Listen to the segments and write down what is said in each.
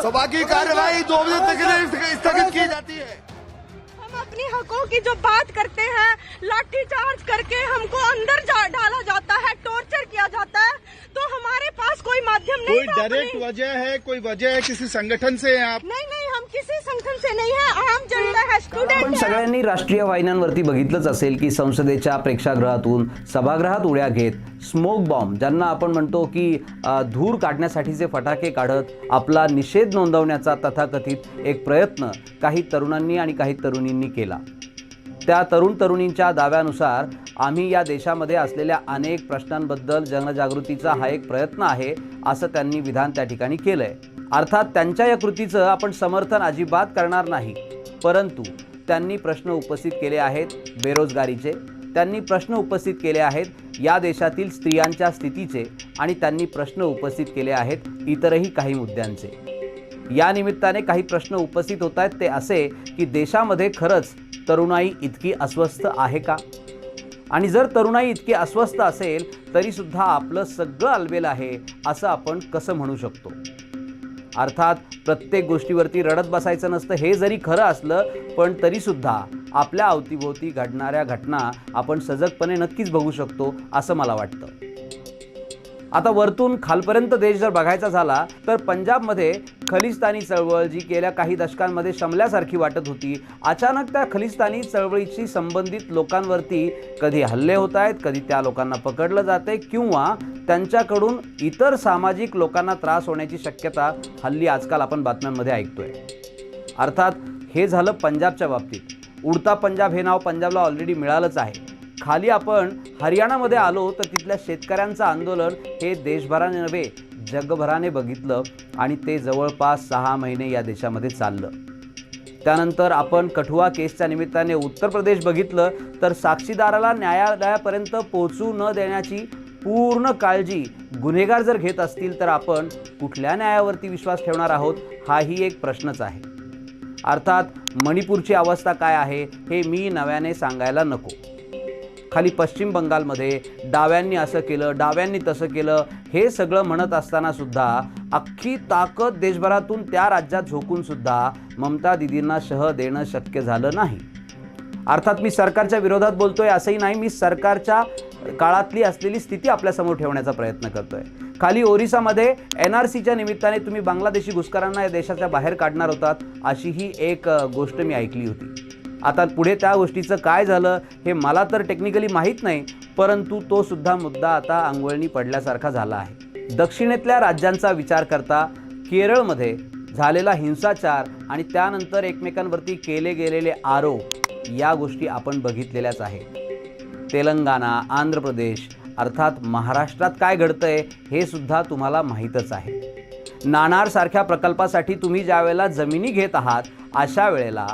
सभा की कार्यवाही दो बजे तक के लिए स्थगित की जाती है। हम अपने हकों की जो बात करते हैं लाठी चार्ज करके हमको अंदर जा, डाला जाता है टॉर्चर किया जाता है तो हमारे पास कोई माध्यम नहीं कोई डायरेक्ट वजह है कोई वजह है किसी संगठन से हैं आप? नहीं नहीं हम किसी संगठन से नहीं है आम जनता है आपण स्टूडेंट है सगळ्यांनी राष्ट्रीय वाहिन्यांवरती बघितलंच असेल की संसदेच्या प्रेक्षागृहातून सभागृहात उड्या घेत स्मोक बॉम्ब ज्यांना आपण म्हणतो की अ, धूर काढण्यासाठीचे फटाके काढत आपला निषेध नोंदवण्याचा तथाकथित एक प्रयत्न काही तरुणांनी आणि काही तरुणींनी केला. त्या तरुण तरुणींच्या दाव्यानुसार आम्ही या देशामध्ये असलेल्या अनेक प्रश्नांबद्दल जनजागृतीचा हा एक प्रयत्न आहे असं त्यांनी विधान त्या ठिकाणी केलंय. अर्थात त्यांच्या या कृतीचं आपण समर्थन अजिबात करणार नाही. परंतु त्यांनी प्रश्न उपस्थित केले आहेत बेरोजगारीचे त्यांनी प्रश्न उपस्थित केले आहेत या देशातील स्त्रियांच्या स्थितीचे आणि त्यांनी प्रश्न उपस्थित केले आहेत इतरही काही मुद्द्यांचे. या निमित्ताने काही प्रश्न उपस्थित होत आहेत ते असे की देशामध्ये खरंच तरुणाई इतकी अस्वस्थ आहे का? आणि जर तरुणाई इतकी अस्वस्थ असेल तरीसुद्धा आपलं सगळं अलबेल आहे असं आपण कसं म्हणू शकतो? अर्थात प्रत्येक गोष्टीवरती रडत बसायचं नसतं हे जरी खरं असलं पण तरीसुद्धा आपल्या अवतीभोवती घडणाऱ्या घटना आपण सजगपणे नक्कीच बघू शकतो असं मला वाटतं. आता वरतून खालपर्यंत देश जर बघायचा झाला तर पंजाबमध्ये खलिस्तानी चळवळ जी गेल्या काही दशकांमध्ये शमल्यासारखी वाटत होती अचानक त्या खलिस्तानी चळवळीशी संबंधित लोकांवरती कधी हल्ले होत आहेत कधी त्या लोकांना पकडलं जाते किंवा त्यांच्याकडून इतर सामाजिक लोकांना त्रास होण्याची शक्यता हल्ली आजकाल आपण बातम्यांमध्ये ऐकतोय. अर्थात हे झालं पंजाबच्या बाबतीत. उडता पंजाब हे नाव पंजाबला ऑलरेडी मिळालंच आहे. खाली आपण हरियाणामध्ये आलो तर तिथल्या शेतकऱ्यांचं आंदोलन हे देशभराने नव्हे जगभराने बघितलं आणि ते जवळपास सहा महिने या देशामध्ये चाललं. त्यानंतर आपण कठुआ केसच्या निमित्ताने उत्तर प्रदेश बघितलं तर साक्षीदाराला न्यायालयापर्यंत पोहोचू न देण्याची पूर्ण काळजी गुन्हेगार जर घेत असतील तर आपण कुठल्या न्यायावरती विश्वास ठेवणार आहोत हाही एक प्रश्नच आहे. अर्थात मणिपूरची अवस्था काय आहे हे मी नव्याने सांगायला नको. खाली पश्चिम बंगालमध्ये डाव्यांनी असं केलं डाव्यांनी तसं केलं हे सगळं म्हणत असताना सुद्धा अख्खी ताकद देशभरातून त्या राज्यात झोकून सुद्धा ममता दिदींना शह देणं शक्य झालं नाही. अर्थात मी सरकारच्या विरोधात बोलतोय असंही नाही मी सरकारच्या काळातली असलेली स्थिती आपल्यासमोर ठेवण्याचा प्रयत्न करतोय. खाली ओरिसामध्ये एन आर सीच्या निमित्ताने तुम्ही बांगलादेशी घुसखोरांना या देशाच्या बाहेर काढणार होतात अशी ही एक गोष्ट मी ऐकली होती. आता पुढे त्या गोष्टीचं काय झालं हे मला तर टेक्निकली माहीत नाही परंतु तो सुद्धा मुद्दा आता आंघोळणी पडल्यासारखा झाला आहे. दक्षिणेतल्या राज्यांचा विचार करता केरळमध्ये झालेला हिंसाचार आणि त्यानंतर एकमेकांवरती केले गेलेले आरोप या गोष्टी आपण बघितलेल्याच आहेत. तेलंगणा आंध्र प्रदेश अर्थात महाराष्ट्रात काय घडतंय हे सुद्धा तुम्हाला माहीतच आहे. नाणारसारख्या प्रकल्पासाठी तुम्ही ज्या वेळेला जमिनी घेत आहात अशा वेळेला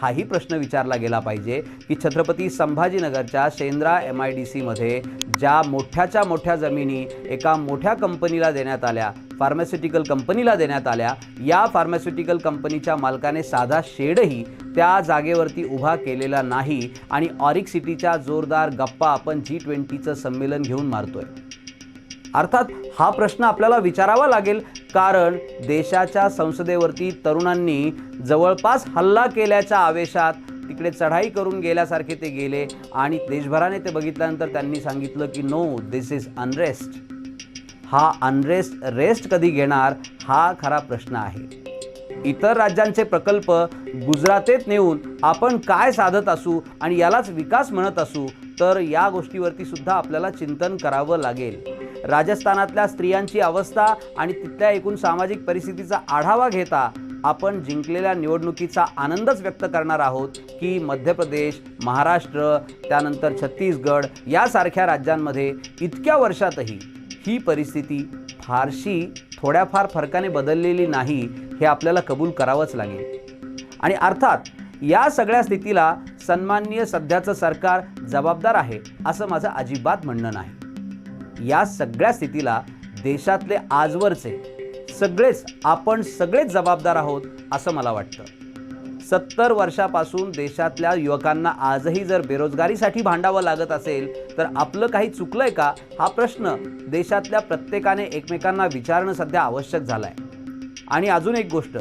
हाही प्रश्न विचारला गेला पाहिजे की छत्रपती संभाजीनगरच्या शेंद्रा एम आय डी सीमध्ये ज्या मोठ्याच्या मोठ्या जमिनी एका मोठ्या कंपनीला देण्यात आल्या फार्मास्युटिकल कंपनीला देण्यात आल्या या फार्मास्युटिकल कंपनीच्या मालकाने साधा शेडही त्या जागेवरती उभा केलेला नाही आणि ऑरिक सिटीच्या जोरदार गप्पा आपण जी ट्वेंटीचं संमेलन घेऊन मारतोय. अर्थात हा प्रश्न आपल्याला विचारावा लागेल. कारण देशाच्या संसदेवरती तरुणांनी जवळपास हल्ला केल्याच्या आवेशात तिकडे चढाई करून गेल्यासारखे ते गेले आणि देशभराने ते बघितल्यानंतर त्यांनी सांगितलं की नो दिस इज अनरेस्ट हा अनरेस्ट रेस्ट कधी घेणार? हा खरा प्रश्न आहे. इतर राज्यांचे प्रकल्प गुजरातेत नेऊन आपण काय साधत असू आणि यालाच विकास म्हणत असू तर या गोष्टीवरती सुद्धा आपल्याला चिंतन करावं लागेल. राजस्थानातल्या स्त्रियांची अवस्था आणि तिथल्या एकूण सामाजिक परिस्थितीचा आढावा घेता आपण जिंकलेल्या निवडणुकीचा आनंदच व्यक्त करणार आहोत की मध्य प्रदेश महाराष्ट्र त्यानंतर छत्तीसगड यासारख्या राज्यांमध्ये इतक्या वर्षातही ही परिस्थिती फारशी थोड्याफार फरकाने बदललेली नाही हे आपल्याला कबूल करावंच लागेल. आणि अर्थात या सगळ्या स्थितीला सन्माननीय सध्याचं सरकार जबाबदार आहे असं माझं अजिबात म्हणणं नाही. या सगळ्या स्थितीला देशातले आजवरचे सगळेच आपण सगळेच जबाबदार आहोत असं मला वाटतं. सत्तर वर्षापासून देशातल्या युवकांना आजही जर बेरोजगारीसाठी भांडावं लागत असेल तर आपलं काही चुकलंय का? हा प्रश्न देशातल्या प्रत्येकाने एकमेकांना विचारणं सध्या आवश्यक झालं आहे आणि अजून एक गोष्ट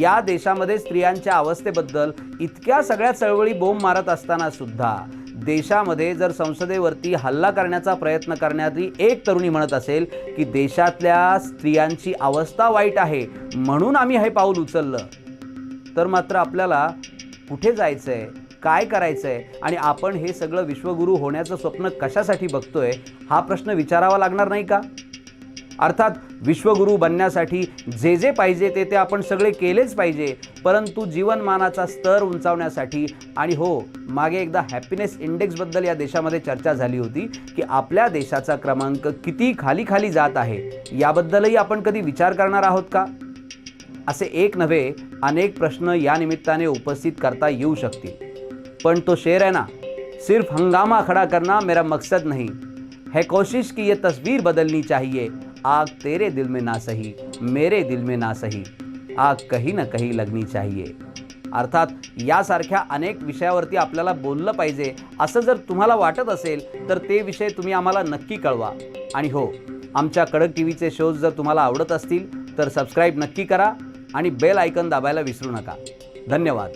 या देशामध्ये स्त्रियांच्या अवस्थेबद्दल इतक्या सगळ्या चळवळी बोंब मारत असताना सुद्धा देशामध्ये जर संसदेवरती हल्ला करण्याचा प्रयत्न करणारी एक तरुणी म्हणत असेल की देशातल्या स्त्रियांची अवस्था वाईट आहे म्हणून आम्ही हे पाऊल उचललं. तर मात्र आपल्याला कुठे जायचं आहे काय करायचं आहे आणि आपण हे सगळं विश्वगुरू होण्याचं स्वप्न कशासाठी बघतोय? हा प्रश्न विचारावा लागणार नाही का? अर्थात विश्वगुरू बनण्यासाठी जे जे पाहिजे ते ते आपण सगळे केलेच पाहिजे. परंतु जीवनमानाचा स्तर उंचावण्यासाठी आणि हो मागे एकदा हॅपीनेस इंडेक्सबद्दल या देशामध्ये चर्चा झाली होती की आपल्या देशाचा क्रमांक किती खाली खाली जात आहे याबद्दलही आपण कधी विचार करणार आहोत का? असे एक नव्हे अनेक प्रश्न या निमित्ताने उपस्थित करता येऊ शकतील. पण तो शेर है ना सिर्फ हंगामा खड़ा करना मेरा मकसद नहीं. है कोशिश की ये तस्वीर बदलनी चाहिए. आग तेरे दिल में ना सही मेरे दिल में ना सही। आग कहीं ना कहीं लगनी चाहिए। अर्थात यासारख्या अनेक विषयावरती आपल्याला बोललं पाहिजे असं जर तुम्हाला वाटत असेल तर ते विषय तुम्ही आम्हाला नक्की कळवा. आणि हो आमच्या कडक टी व्हीचे शोज जर तुम्हाला आवडत असतील तर सबस्क्राईब नक्की करा आणि बेल आयकन दाबायला विसरू नका. धन्यवाद.